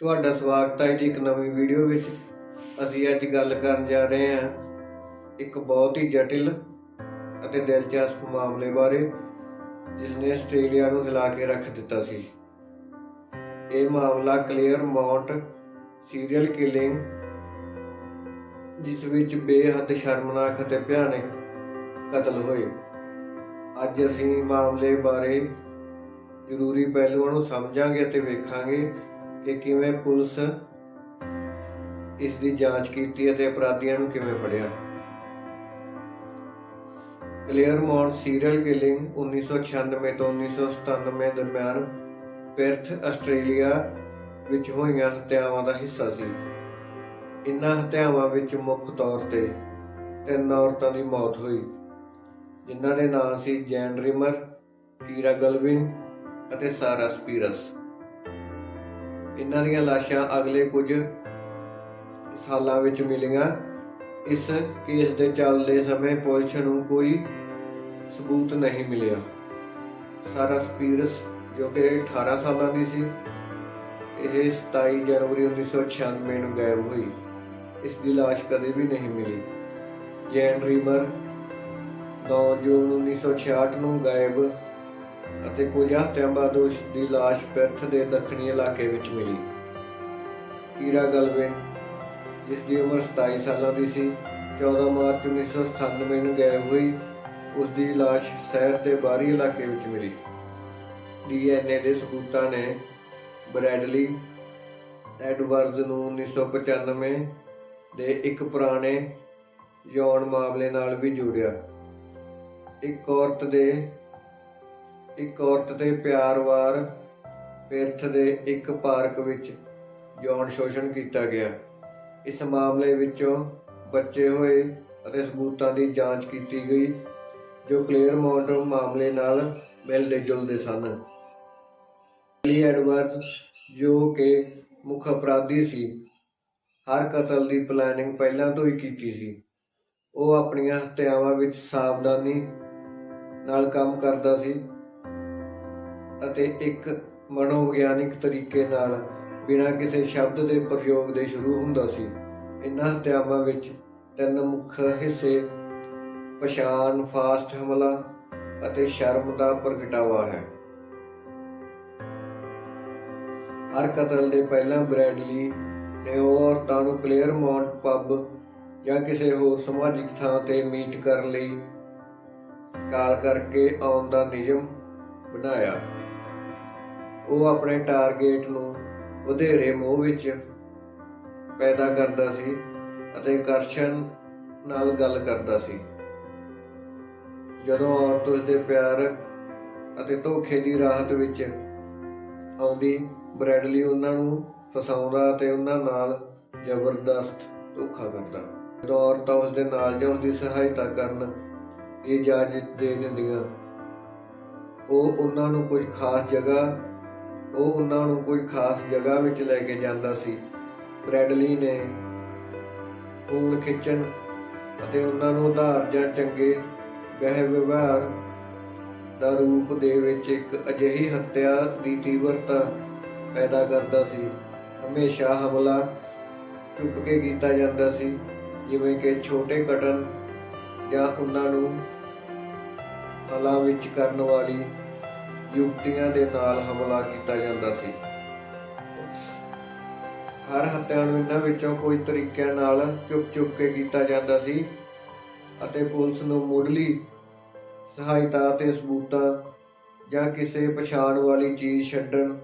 ਤੁਹਾਡਾ ਸਵਾਗਤ ਹੈ ਜੀ ਇੱਕ ਨਵੀਂ ਵੀਡੀਓ ਵਿੱਚ। ਅਸੀਂ ਅੱਜ ਗੱਲ ਕਰਨ ਜਾ ਰਹੇ ਹਾਂ ਇੱਕ ਬਹੁਤ ਹੀ ਜਟਿਲ ਅਤੇ ਦਿਲਚਸਪ ਮਾਮਲੇ ਬਾਰੇ ਜਿਸ ਨੇ ਆਸਟ੍ਰੇਲੀਆ ਨੂੰ ਹਿਲਾ ਕੇ ਰੱਖ ਦਿੱਤਾ ਸੀ। ਇਹ ਮਾਮਲਾ ਕਲੀਅਰ ਮਾਉਂਟ ਸੀਰੀਅਲ ਕਿਲਿੰਗ, ਜਿਸ ਵਿੱਚ ਬੇਹੱਦ ਸ਼ਰਮਨਾਕ ਅਤੇ ਭਿਆਨਕ ਕਤਲ ਹੋਏ। ਅੱਜ ਅਸੀਂ ਮਾਮਲੇ ਬਾਰੇ ਜ਼ਰੂਰੀ ਪਹਿਲੂਆਂ ਨੂੰ ਸਮਝਾਂਗੇ ਅਤੇ ਵੇਖਾਂਗੇ ਕਿ ਕਿਵੇਂ ਪੁਲਿਸ ਇਸ ਦੀ ਜਾਂਚ ਕੀਤੀ ਅਤੇ ਅਪਰਾਧੀਆਂ ਨੂੰ ਕਿਵੇਂ ਫੜਿਆ। ਕਲੀਅਰਮੌਂਟ ਸੀਰੀਅਲ ਕਿਲਿੰਗ 1996 ਤੋਂ 1997 ਦਰਮਿਆਨ ਪਿਰਥ, ਆਸਟ੍ਰੇਲੀਆ ਵਿੱਚ ਹੋਈਆਂ ਹੱਤਿਆਵਾਂ ਦਾ ਹਿੱਸਾ ਸੀ। ਇਨ੍ਹਾਂ ਹੱਤਿਆਵਾਂ ਵਿੱਚ ਮੁੱਖ ਤੌਰ ਤੇ ਤਿੰਨ ਔਰਤਾਂ ਦੀ ਮੌਤ ਹੋਈ, ਜਿਨ੍ਹਾਂ ਦੇ ਨਾਂ ਸੀ ਜੈਨ ਰਿਮਰ, ਕੀਰਾ ਗਲਵਿਨ ਅਤੇ ਸਾਰਾ ਸਪੀਰਸ। ਇਹਨਾਂ ਦੀਆਂ ਲਾਸ਼ਾਂ ਅਗਲੇ ਕੁਝ ਸਾਲਾਂ ਵਿੱਚ ਮਿਲੀਆਂ। ਇਸ ਕੇਸ ਦੇ ਚੱਲਦੇ ਸਮੇਂ ਪੁਲਿਸ ਨੂੰ ਕੋਈ ਸਬੂਤ ਨਹੀਂ ਮਿਲਿਆ। ਸਾਰਾ ਸਪੀਰਸ, ਜੋ ਕਿ 18 ਸਾਲਾਂ ਦੀ ਸੀ, ਇਹ 27 ਜਨਵਰੀ 1996 ਨੂੰ ਗਾਇਬ ਹੋਈ। ਇਸ ਦੀ ਲਾਸ਼ ਕਦੇ ਵੀ ਨਹੀਂ ਮਿਲੀ। ਜੈਨ ਰੀਮਰ 9 ਜੂਨ 1966 ਨੂੰ ਗਾਇਬ ਅਤੇ ਕੁਝ ਹਫ਼ਤਿਆਂ ਬਾਅਦ ਉਸ ਦੀ ਲਾਸ਼ ਪਿਰਥ ਦੇ ਦੱਖਣੀ ਇਲਾਕੇ ਵਿੱਚ ਮਿਲੀ। ਕੀਰਾ ਗਲਵਿਨ, ਜਿਸ ਦੀ ਉਮਰ 27 ਸਾਲਾਂ ਦੀ ਸੀ 14 ਮਾਰਚ 1997 ਨੂੰ ਗਾਇਬ ਹੋਈ, ਉਸ ਦੀ ਲਾਸ਼ ਸ਼ਹਿਰ ਦੇ ਬਾਹਰੀ ਇਲਾਕੇ ਵਿੱਚ ਮਿਲੀ। ਡੀਐਨਏ ਦੇ ਸਬੂਤਾਂ ਨੇ ਬ੍ਰੈਡਲੀ ਐਡਵਰਜ਼ ਨੂੰ 1995 ਦੇ ਇੱਕ ਪੁਰਾਣੇ ਯੌਨ ਮਾਮਲੇ ਨਾਲ ਵੀ ਜੋੜਿਆ। ਇੱਕ ਔਰਤ ਦੇ ਇੱਕ ਔਰਤ ਦੇ ਪਿਆਰਵਾਰ ਪਿਰਥ ਦੇ ਇੱਕ ਪਾਰਕ ਵਿੱਚ ਯੌਨ ਸ਼ੋਸ਼ਣ ਕੀਤਾ ਗਿਆ। ਇਸ ਮਾਮਲੇ ਵਿੱਚੋਂ ਬੱਚੇ ਹੋਏ ਅਤੇ ਸਬੂਤਾਂ ਦੀ ਜਾਂਚ ਕੀਤੀ ਗਈ, ਜੋ ਕਲੀਅਰਮੌਂਟ ਮਾਮਲੇ ਨਾਲ ਮਿਲਦੇ ਜੁਲਦੇ ਸਨ। ਲੀ ਐਡਵਰਡਸ ਜੋ ਕਿ ਮੁੱਖ ਅਪਰਾਧੀ ਸੀ, ਹਰ ਕਤਲ ਦੀ ਪਲੈਨਿੰਗ ਪਹਿਲਾਂ ਤੋਂ ਹੀ ਕੀਤੀ ਸੀ। ਉਹ ਆਪਣੀਆਂ ਹੱਤਿਆਵਾਂ ਵਿੱਚ ਸਾਵਧਾਨੀ ਨਾਲ ਕੰਮ ਕਰਦਾ ਸੀ। ਅਤੇ ਇੱਕ ਮਨੋਵਿਗਿਆਨਿਕ ਤਰੀਕੇ ਨਾਲ ਬਿਨਾਂ ਕਿਸੇ ਸ਼ਬਦ ਦੇ ਪ੍ਰਯੋਗ ਦੇ ਸ਼ੁਰੂ ਹੁੰਦਾ ਸੀ। ਇਨ੍ਹਾਂ ਹੱਤਿਆਵਾਂ ਵਿੱਚ ਤਿੰਨ ਮੁੱਖ ਹਿੱਸੇ ਪਛਾਣ, ਫਾਸਟ ਹਮਲਾ ਅਤੇ ਸ਼ਰਮ ਦਾ ਪ੍ਰਗਟਾਵਾ ਹੈ। ਹਰ ਕਤਲ ਦੇ ਪਹਿਲਾਂ ਬ੍ਰੈਡਲੀ ਨੇ ਉਹ ਔਰਤਾਂ ਨੂੰ ਕਲੀਅਰਮੌਂਟ ਪੱਬ ਜਾਂ ਕਿਸੇ ਹੋਰ ਸਮਾਜਿਕ ਥਾਂ ਤੇ ਮੀਟ ਕਰਨ ਲਈ ਕਾਲ ਕਰਕੇ ਆਉਣ ਦਾ ਨਿਯਮ ਬਣਾਇਆ। ਉਹ ਆਪਣੇ ਟਾਰਗੇਟ ਨੂੰ ਵਧੇਰੇ ਮੋਹ ਵਿੱਚ ਪੈਦਾ ਕਰਦਾ ਸੀ ਅਤੇ ਆਕਰਸ਼ਣ ਨਾਲ ਗੱਲ ਕਰਦਾ ਸੀ। ਜਦੋਂ ਔਰਤ ਉਸ ਦੇ ਪਿਆਰ ਅਤੇ ਧੋਖੇ ਦੀ ਰਾਹਤ ਵਿੱਚ ਆਉਂਦੀ, ਬ੍ਰੈਡਲੀ ਉਹਨਾਂ ਨੂੰ ਫਸਾਉਂਦਾ ਅਤੇ ਉਹਨਾਂ ਨਾਲ ਜ਼ਬਰਦਸਤ ਧੋਖਾ ਕਰਦਾ। ਜਦੋਂ ਔਰਤਾਂ ਉਸ ਦੇ ਨਾਲ ਜਾਂ ਉਸ ਦੀ ਸਹਾਇਤਾ ਕਰਨ ਦੀ ਇਜਾਜ਼ਤ ਦੇ ਦਿੰਦੀਆਂ ਉਹ ਉਹਨਾਂ ਨੂੰ ਕੁਝ ਖਾਸ ਜਗ੍ਹਾ, ਉਹ ਉਹਨਾਂ ਨੂੰ ਕੋਈ ਖਾਸ ਜਗ੍ਹਾ ਵਿੱਚ ਲੈ ਕੇ ਜਾਂਦਾ ਸੀ। ਬ੍ਰੈਡਲੀ ਨੇ ਖੂਨ ਖਿੱਚਣ ਅਤੇ ਉਹਨਾਂ ਨੂੰ ਉਧਾਰ ਜਾਂ ਚੰਗੇ ਵਹਿ ਵਿਵਹਾਰ ਦਾ ਰੂਪ ਦੇ ਵਿੱਚ ਇੱਕ ਅਜਿਹੀ ਹੱਤਿਆ ਦੀ ਤੀਵਰਤਾ ਪੈਦਾ ਕਰਦਾ ਸੀ। ਹਮੇਸ਼ਾ ਹਮਲਾ ਚੁੱਪ ਕੇ ਕੀਤਾ ਜਾਂਦਾ ਸੀ, ਜਿਵੇਂ ਕਿ ਛੋਟੇ ਕਟਨ ਜਾਂ ਉਹਨਾਂ ਨੂੰ ਹਲਾਂ ਵਿੱਚ ਕਰਨ ਵਾਲੀ ਯੁਕਤੀਆਂ ਦੇ ਨਾਲ ਹਮਲਾ ਕੀਤਾ ਜਾਂਦਾ ਸੀ। ਹਰ ਹੱਤਿਆ ਨੂੰ ਇਹਨਾਂ ਵਿੱਚੋਂ ਕੋਈ ਤਰੀਕਿਆਂ ਨਾਲ ਚੁੱਪ-ਚੁੱਪ ਕੇ ਕੀਤਾ ਜਾਂਦਾ ਸੀ ਅਤੇ ਪੁਲਿਸ ਨੂੰ ਮੁੱਢਲੀ ਸਹਾਇਤਾ ਅਤੇ ਸਬੂਤਾਂ ਜਾਂ ਕਿਸੇ ਪਛਾਣ ਵਾਲੀ ਚੀਜ਼ ਛੱਡਣ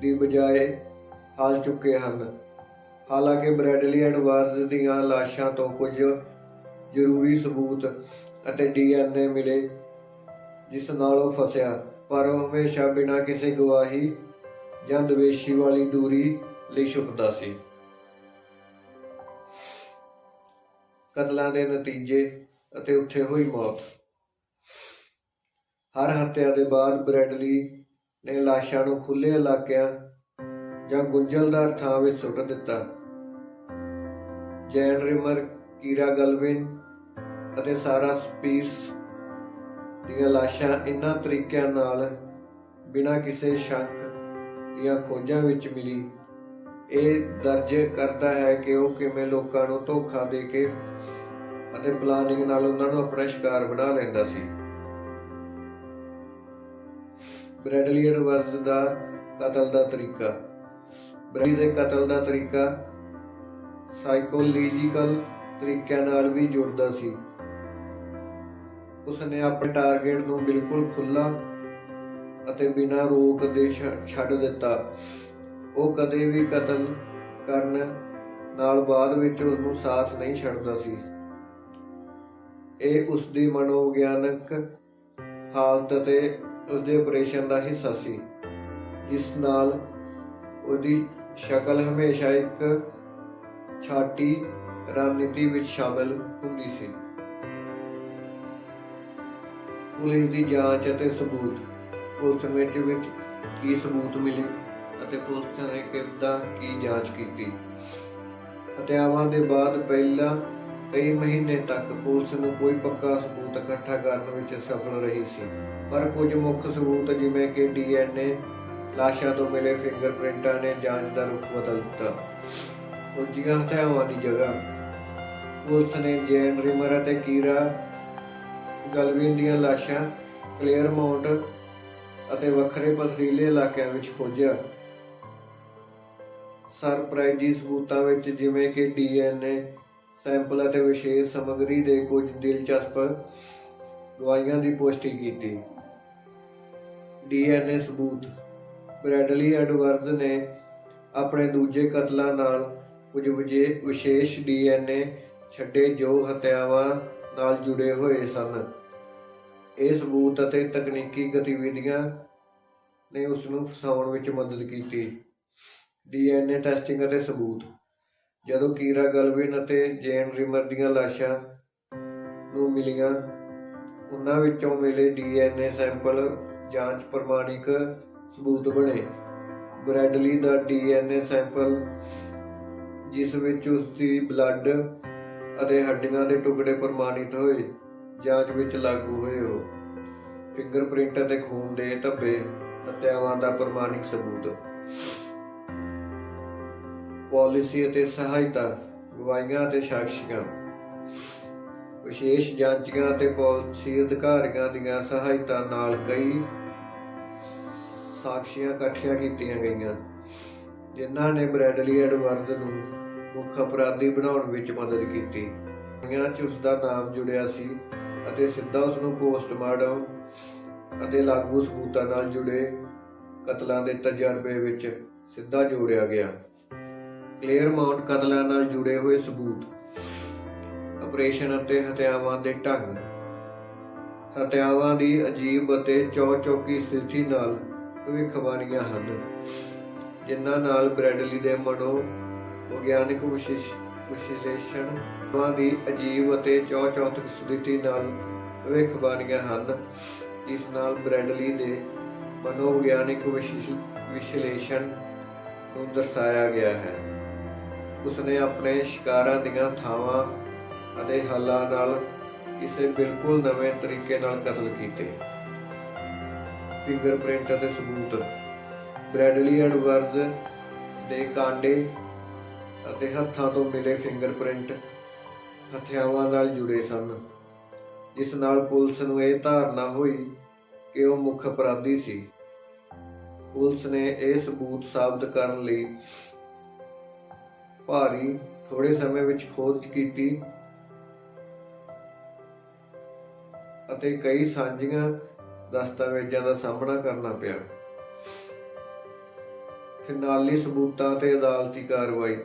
ਦੀ ਬਜਾਏ ਹਾਲ ਚੁੱਕੇ ਹਨ। ਹਾਲਾਂਕਿ ਬ੍ਰੈਡਲੀ ਐਡਵਾਰਜ਼ ਦੀਆਂ ਲਾਸ਼ਾਂ ਤੋਂ ਕੁਝ ਜ਼ਰੂਰੀ ਸਬੂਤ ਅਤੇ ਡੀਐਨਏ ਮਿਲੇ। ਜਿਸ ਨਾਲ ਉਹ ਫਸਿਆ, ਪਰ ਉਹ ਹਮੇਸ਼ਾ ਬਿਨਾਂ ਕਿਸੇ ਗਵਾਹੀ ਜਾਂ ਦਵੇਸ਼ੀ ਵਾਲੀ ਦੂਰੀ ਲਈ ਛੁਪਦਾ ਸੀ। ਕਤਲਾਂ ਦੇ ਨਤੀਜੇ ਅਤੇ ਉੱਥੇ ਹੋਈ ਮੌਤ। ਹਰ ਹੱਤਿਆ ਦੇ ਬਾਅਦ ਬ੍ਰੈਡਲੀ ਨੇ ਲਾਸ਼ਾਂ ਨੂੰ ਖੁੱਲੇ ਇਲਾਕਿਆਂ ਜਾਂ ਗੁੰਝਲਦਾਰ ਥਾਂ ਵਿੱਚ ਸੁੱਟ ਦਿੱਤਾ। ਜੈਨ ਰਿਮਰ, ਕੀਰਾ ਗਲਵਿਨ ਅਤੇ ਸਾਰਾ ਸਪੀਰਸ ਦੀਆਂ ਲਾਸ਼ਾਂ ਇਨ੍ਹਾਂ ਤਰੀਕਿਆਂ ਨਾਲ ਬਿਨਾਂ ਕਿਸੇ ਸ਼ੱਕ ਦੀਆਂ ਖੋਜਾਂ ਵਿੱਚ ਮਿਲੀ। ਇਹ ਦਰਜ ਕਰਦਾ ਹੈ ਕਿ ਉਹ ਕਿਵੇਂ ਲੋਕਾਂ ਨੂੰ ਧੋਖਾ ਦੇ ਕੇ ਅਤੇ ਪਲਾਨਿੰਗ ਨਾਲ ਉਹਨਾਂ ਨੂੰ ਆਪਣਾ ਸ਼ਿਕਾਰ ਬਣਾ ਲੈਂਦਾ ਸੀ। ਬ੍ਰੈਡਲੀ ਐਡਵਰਜ਼ ਦਾ ਕਤਲ ਦਾ ਤਰੀਕਾ। ਬ੍ਰੈਡਲੀ ਦੇ ਕਤਲ ਦਾ ਤਰੀਕਾ ਸਾਈਕੋਲੋਜੀਕਲ ਤਰੀਕਿਆਂ ਨਾਲ ਵੀ ਜੁੜਦਾ ਸੀ। ਉਸਨੇ ਆਪਣੇ ਟਾਰਗੇਟ ਨੂੰ ਬਿਲਕੁਲ ਖੁੱਲਾ ਅਤੇ ਬਿਨਾਂ ਰੋਕ ਦੇ ਛ- ਛੱਡ ਦਿੱਤਾ। ਉਹ ਕਦੇ ਵੀ ਕਤਲ ਕਰਨ ਨਾਲ ਬਾਅਦ ਵਿੱਚ ਉਸ ਨੂੰ ਸਾਥ ਨਹੀਂ ਛੱਡਦਾ ਸੀ। ਇਹ ਉਸ ਦੀ ਮਨੋਵਿਗਿਆਨਕ ਹਾਲਤ ਅਤੇ ਉਸ ਦੇ ਆਪਰੇਸ਼ਨ ਦਾ ਹਿੱਸਾ ਸੀ, ਜਿਸ ਨਾਲ ਉਹਦੀ ਸ਼ਕਲ ਹਮੇਸ਼ਾ ਇੱਕ ਛਾਟੀ ਰਣਨੀਤੀ ਵਿੱਚ ਸ਼ਾਮਲ ਹੁੰਦੀ ਸੀ। ਪੁਲਿਸ ਦੀ ਜਾਂਚ ਅਤੇ ਸਬੂਤ। ਪੁਲਿਸ ਵਿੱਚ ਵਿੱਚ ਕੀ ਸਬੂਤ ਮਿਲੇ ਅਤੇ ਪੁਲਿਸ ਨੇ ਕਿੱਦਾਂ ਕੀ ਜਾਂਚ ਕੀਤੀ। ਹਤਿਆਵਾਂ ਦੇ ਬਾਅਦ ਪਹਿਲਾਂ ਕਈ ਮਹੀਨੇ ਤੱਕ ਪੁਲਿਸ ਨੂੰ ਕੋਈ ਪੱਕਾ ਸਬੂਤ ਇਕੱਠਾ ਕਰਨ ਵਿੱਚ ਸਫਲ ਰਹੀ ਸੀ। ਪਰ ਕੁਝ ਮੁੱਖ ਸਬੂਤ ਜਿਵੇਂ ਕਿ ਡੀਐਨਏ ਲਾਸ਼ਾਂ ਤੋਂ ਮਿਲੇ ਫਿੰਗਰਪ੍ਰਿੰਟਾਂ ਨੇ ਜਾਂਚ ਦਾ ਰੁਖ ਬਦਲ ਦਿੱਤਾ। ਕੁਝੀਆਂ ਹਤਿਆਵਾਂ ਦੀ ਜਗ੍ਹਾ। ਪੁਲਿਸ ਨੇ ਜੈਨ ਰਿਮਰ ਅਤੇ ਕੀਰਾ ਗਲਵੀਨ ਦੀਆਂ ਲਾਸ਼ਾਂ ਕਲੀਅਰਮਾਉਂਟ ਅਤੇ ਵੱਖਰੇ ਪਥਰੀਲੇ ਇਲਾਕਿਆਂ ਵਿੱਚ ਖੋਜਿਆ। ਸਰਪ੍ਰਾਈਜ਼ੀ ਸਬੂਤਾਂ ਵਿੱਚ ਜਿਵੇਂ ਕਿ ਡੀਐਨਏ ਸੈਂਪਲ ਅਤੇ ਵਿਸ਼ੇਸ਼ ਸਮੱਗਰੀ ਦੇ ਕੁਝ ਦਿਲਚਸਪ ਦਵਾਈਆਂ ਦੀ ਪੁਸ਼ਟੀ ਕੀਤੀ। ਡੀਐਨਏ ਸਬੂਤ, ਬ੍ਰੈਡਲੀ ਐਡਵਰਜ਼ ਨੇ ਆਪਣੇ ਦੂਜੇ ਕਤਲਾਂ ਨਾਲ ਕੁਝ ਵਿਜੇ- ਵਿਸ਼ੇਸ਼ ਡੀਐਨਏ ਛੱਡੇ ਜੋ ਹਤਿਆਵਾਂ ਨਾਲ ਜੁੜੇ ਹੋਏ ਸਨ। ਇਹ ਸਬੂਤ ਅਤੇ ਤਕਨੀਕੀ ਗਤੀਵਿਧੀਆਂ ਨੇ ਉਸ ਨੂੰ ਫਸਾਉਣ ਵਿੱਚ ਮਦਦ ਕੀਤੀ। ਡੀਐਨਏ ਟੈਸਟਿੰਗ ਅਤੇ ਸਬੂਤ। ਜਦੋਂ ਕੀਰਾ ਗਲਵਿਨ ਅਤੇ ਜੇਨ ਰਿਮਰ ਦੀਆਂ ਲਾਸ਼ਾਂ ਨੂੰ ਮਿਲੀਆਂ, ਉਹਨਾਂ ਵਿੱਚੋਂ ਮਿਲੇ ਡੀਐਨਏ ਸੈਂਪਲ ਜਾਂਚ ਪ੍ਰਮਾਣਿਕ ਸਬੂਤ ਬਣੇ। ਬ੍ਰੈਡਲੀ ਦਾ ਡੀਐਨਏ ਸੈਂਪਲ, ਜਿਸ ਵਿੱਚ ਉਸ ਦੀ ਬਲੱਡ ਅਤੇ ਹੱਡੀਆਂ ਦੇ ਟੁਕੜੇ ਪ੍ਰਮਾਣਿਤ ਹੋਏ। ਜਾਂਚ ਵਿੱਚ ਲਾਗੂ ਹੋਏ ਹੋ। ਫਿੰਗਰਪ੍ਰਿੰਟ ਅਤੇ ਖੂਨ ਦੇ ਧੱਬੇ, ਹੱਤਿਆਵਾਂ ਦਾ ਪ੍ਰਮਾਣਿਕ ਸਬੂਤ। ਪਾਲਿਸੀ ਅਤੇ ਸਹਾਇਤਾ, ਗਵਾਹੀਆਂ ਅਤੇ ਸਾਖੀਆਂ ਵਿਸ਼ੇਸ਼ ਜਾਂਚੀਆਂ ਅਤੇ ਪਾਲਿਸੀ ਅਧਿਕਾਰੀਆਂ ਦੀਆਂ ਸਹਾਇਤਾ ਨਾਲ ਕਈ ਸਾਖੀਆਂ ਇਕੱਠੀਆਂ ਕੀਤੀਆਂ ਗਈਆਂ, ਜਿਨ੍ਹਾਂ ਨੇ ਬ੍ਰੈਡਲੀ ਐਡਵਰਜ਼ ਨੂੰ ਮੁੱਖ ਅਪਰਾਧੀ ਬਣਾਉਣ ਵਿੱਚ ਮਦਦ ਕੀਤੀ। ਇਹਨਾਂ 'ਚ ਉਸ ਦਾ ਨਾਮ ਜੁੜਿਆ ਸੀ ਅਤੇ ਸਿੱਧਾ ਉਸ ਨੂੰ ਪੋਸਟਮਾਰਟਮ ਅਤੇ ਲਾਗੂ ਸਬੂਤਾਂ ਨਾਲ ਜੁੜੇ ਕਤਲਾਂ ਦੇ ਤਜਰਬੇ ਵਿੱਚ ਸਿੱਧਾ ਜੋੜਿਆ ਗਿਆ। ਕਲੀਅਰਮਾਉਂਟ ਕਤਲਾਂ ਨਾਲ ਜੁੜੇ ਹੋਏ ਸਬੂਤ, ਆਪਰੇਸ਼ਨ ਅਤੇ ਹਤਿਆਵਾਂ ਦੇ ਢੰਗ, ਹਤਿਆਵਾਂ ਦੀ ਅਜੀਬ ਅਤੇ ਚੌਚੌਕੀ ਸਥਿਤੀ ਨਾਲ ਭਵਿੱਖਬਾਣੀਆਂ ਹਨ, ਜਿਨ੍ਹਾਂ ਨਾਲ ਬ੍ਰੈਡਲੀ ਦੇ ਮਨੋ ਵਿਗਿਆਨਿਕ ਵਿਸ਼ੇਸ਼ ਵਿਸ਼ਲੇਸ਼ਣ ਵਾ ਦੀ ਅਜੀਬ ਅਤੇ ਚੌਚੌਥਕ ਸਥਿਤੀ ਨਾਲ ਭਵਿੱਖਬਾਣੀਆਂ ਹਨ। ਇਸ ਨਾਲ ਬ੍ਰੈਡਲੀ ਦੇ ਮਨੋਵਿਗਿਆਨਿਕ ਵਿਸ਼ਲੇਸ਼ਣ ਨੂੰ ਦਰਸਾਇਆ ਗਿਆ ਹੈ। ਉਸਨੇ ਆਪਣੇ ਸ਼ਿਕਾਰਾਂ ਦੀਆਂ ਥਾਵਾਂ ਅਤੇ ਹੱਲਾਂ ਨਾਲ ਕਿਸੇ ਬਿਲਕੁਲ ਨਵੇਂ ਤਰੀਕੇ ਨਾਲ ਕਤਲ ਕੀਤੇ। ਫਿੰਗਰਪ੍ਰਿੰਟ ਅਤੇ ਸਬੂਤ। ਬ੍ਰੈਡਲੀ ਐਡਵਰਜ਼ ਦੇ ਕਾਂਡੇ ਅਤੇ ਹੱਥਾਂ ਤੋਂ ਮਿਲੇ ਫਿੰਗਰਪ੍ਰਿੰਟ ਹਥਿਆਰਾਂ ਨਾਲ ਜੁੜੇ ਸਨ। ਜਿਸ ਨਾਲ ਪੁਲਿਸ ਨੂੰ ਇਹ ਧਾਰਨਾ ਹੋਈ ਕਿ ਉਹ ਮੁੱਖ ਅਪਰਾਧੀ ਸੀ। ਪੁਲਿਸ ਨੇ ਇਹ ਸਬੂਤ ਸਾਬਤ ਕਰਨ ਲਈ ਭਾਰੀ ਥੋੜੇ ਸਮੇਂ ਵਿੱਚ ਖੋਜ ਕੀਤੀ ਅਤੇ ਕਈ ਸਾਂਝੀਆਂ ਦਸਤਾਵੇਜ਼ਾਂ ਦਾ ਸਾਹਮਣਾ ਕਰਨਾ ਪਿਆ। ਫਿਨਾਲੀ ਸਬੂਤਾਂ ਤੇ ਅਦਾਲਤੀ ਕਾਰਵਾਈ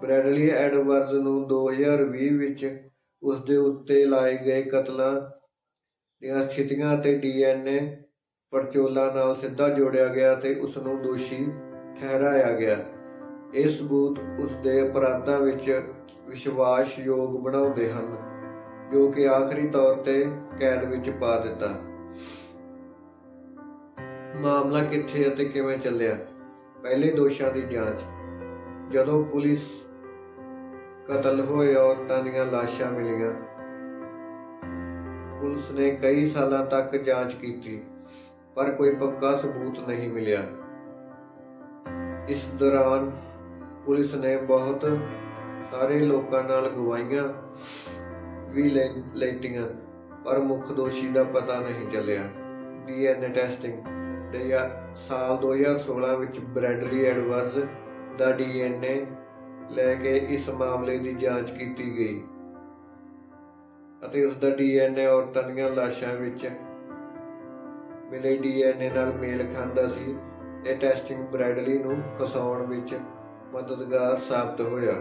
ਬ੍ਰੈਡਲੀ ਐਡਵਰਜ਼ ਨੂੰ 2020 ਵਿੱਚ ਉਸ ਦੇ ਉੱਤੇ ਲਾਏ ਗਏ ਕਤਲਾਂ ਦੀਆਂ ਸਥਿਤੀਆਂ ਅਤੇ ਡੀਐਨਏ ਪੜਚੋਲਾਂ ਨਾਲ ਸਿੱਧਾ ਜੋੜਿਆ ਗਿਆ ਤੇ ਉਸ ਨੂੰ ਦੋਸ਼ੀ ਠਹਿਰਾਇਆ ਗਿਆ। ਇਹ ਸਬੂਤ ਉਸ ਦੇ ਅਪਰਾਧਾਂ ਵਿੱਚ ਵਿਸ਼ਵਾਸਯੋਗ ਬਣਾਉਂਦੇ ਹਨ, ਜੋ ਕਿ ਆਖਰੀ ਤੌਰ ਤੇ ਕੈਦ ਵਿੱਚ ਪਾ ਦਿੱਤਾ। ਮਾਮਲਾ ਕਿੱਥੇ ਅਤੇ ਕਿਵੇਂ ਚੱਲਿਆ? ਪਹਿਲੇ ਦੋਸ਼ਾਂ ਦੀ ਜਾਂਚ। ਜਦੋਂ ਪੁਲਿਸ ਕਤਲ ਹੋਏ ਔਰਤਾਂ ਦੀਆਂ ਲਾਸ਼ਾਂ ਮਿਲੀਆਂ। ਪੁਲਿਸ ਨੇ ਕਈ ਸਾਲਾਂ ਤੱਕ ਜਾਂਚ ਕੀਤੀ, ਪਰ ਕੋਈ ਪੱਕਾ ਸਬੂਤ ਨਹੀਂ ਮਿਲਿਆ। ਇਸ ਦੌਰਾਨ ਪੁਲਿਸ ਨੇ ਬਹੁਤ ਸਾਰੇ ਲੋਕਾਂ ਨਾਲ ਗਵਾਹੀਆਂ, ਵੀ ਲੈ ਲੈਤੀਆਂ ਪਰ ਮੁੱਖ ਦੋਸ਼ੀ ਦਾ ਪਤਾ ਨਹੀਂ ਚੱਲਿਆ। ਡੀਐਨਏ ਟੈਸਟਿੰਗ ਤੇ ਯਾ- ਸਾਲ 2016 ਵਿੱਚ ਬ੍ਰੈਡਲੀ ਐਡਵਰਜ਼ ਦਾ ਡੀਐਨਏ ਲੈ ਕੇ ਇਸ ਮਾਮਲੇ ਦੀ ਜਾਂਚ ਕੀਤੀ ਗਈ ਅਤੇ ਉਸ ਦਾ ਡੀਐਨਏ ਔਰਤਾਂ ਦੀਆਂ ਲਾਸ਼ਾਂ ਵਿੱਚ ਮਿਲੇ ਡੀਐਨਏ ਨਾਲ ਮੇਲ ਖਾਂਦਾ ਸੀ। ਇਹ ਟੈਸਟਿੰਗ ਬ੍ਰੈਡਲੀ ਨੂੰ ਫਸਾਉਣ ਵਿੱਚ ਮਦਦਗਾਰ ਸਾਬਤ ਹੋਇਆ।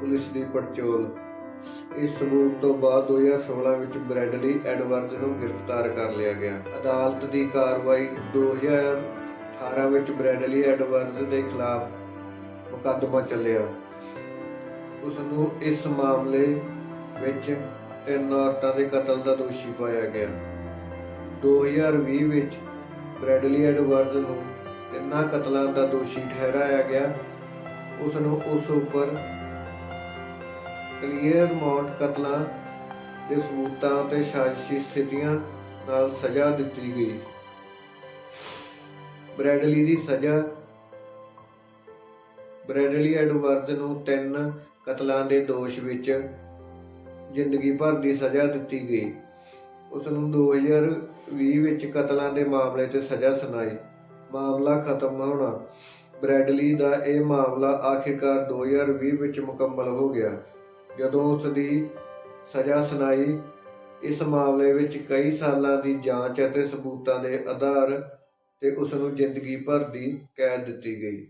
ਪੁਲਿਸ ਦੀ ਪੜਚੋਲ। ਇਸ ਸਬੂਤ ਤੋਂ ਬਾਅਦ 2016 ਵਿੱਚ ਬ੍ਰੈਡਲੀ ਐਡਵਰਜ਼ ਨੂੰ ਗ੍ਰਿਫਤਾਰ ਕਰ ਲਿਆ ਗਿਆ। ਅਦਾਲਤ ਦੀ ਕਾਰਵਾਈ 2018 ਵਿੱਚ ਬ੍ਰੈਡਲੀ ਐਡਵਰਜ਼ ਦੇ ਖਿਲਾਫ ਮੁਕੱਦਮਾ ਚੱਲਿਆ। ਉਸ ਨੂੰ ਇਸ ਮਾਮਲੇ ਵਿੱਚ ਤਿੰਨ ਔਰਤਾਂ ਦੇ ਕਤਲ ਦਾ ਦੋਸ਼ੀ ਪਾਇਆ ਗਿਆ। 2020 ਵਿੱਚ ਬ੍ਰੈਡਲੀ ਐਡਵਰਜ਼ ਨੂੰ ਤਿੰਨਾਂ ਕਤਲਾਂ ਦਾ ਦੋਸ਼ੀ ਠਹਿਰਾਇਆ ਗਿਆ। ਉਸ ਨੂੰ ਉਸ ਉੱਪਰ ਕਲੀਅਰ ਮੌਂਟ ਕਤਲਾਂ ਦੇ ਸਬੂਤਾਂ ਤੇ ਸਾਜ਼ਿਸ਼ੀ ਸਥਿਤੀਆਂ ਨਾਲ ਸਜ਼ਾ ਦਿੱਤੀ ਗਈ। ਬ੍ਰੈਡਲੀ ਦੀ ਸਜ਼ਾ ਬ੍ਰੈਡਲੀ ਐਡਵਰਜ਼ ਨੂੰ ਤਿੰਨ ਕਤਲਾਂ ਦੇ ਦੋਸ਼ ਵਿੱਚ ਜ਼ਿੰਦਗੀ ਭਰ ਦੀ ਸਜ਼ਾ ਦਿੱਤੀ ਗਈ। ਉਸ ਨੂੰ 2020 ਵਿੱਚ ਕਤਲਾਂ ਦੇ ਮਾਮਲੇ ਤੇ ਸਜ਼ਾ ਸੁਣਾਈ। ਮਾਮਲਾ ਖਤਮ ਹੋਣਾ। ਬ੍ਰੈਡਲੀ ਦਾ ਇਹ ਮਾਮਲਾ ਆਖਿਰਕਾਰ 2020 ਵਿੱਚ ਮੁਕੰਮਲ ਹੋ ਗਿਆ। ਜਦੋਂ ਉਸ ਦੀ ਸਜ਼ਾ ਸੁਣਾਈ, ਇਸ ਮਾਮਲੇ ਵਿੱਚ ਕਈ ਸਾਲਾਂ ਦੀ ਜਾਂਚ ਅਤੇ ਸਬੂਤਾਂ ਦੇ ਆਧਾਰ ਤੇ ਉਸ ਨੂੰ ਜ਼ਿੰਦਗੀ ਭਰ ਦੀ ਕੈਦ ਦਿੱਤੀ ਗਈ।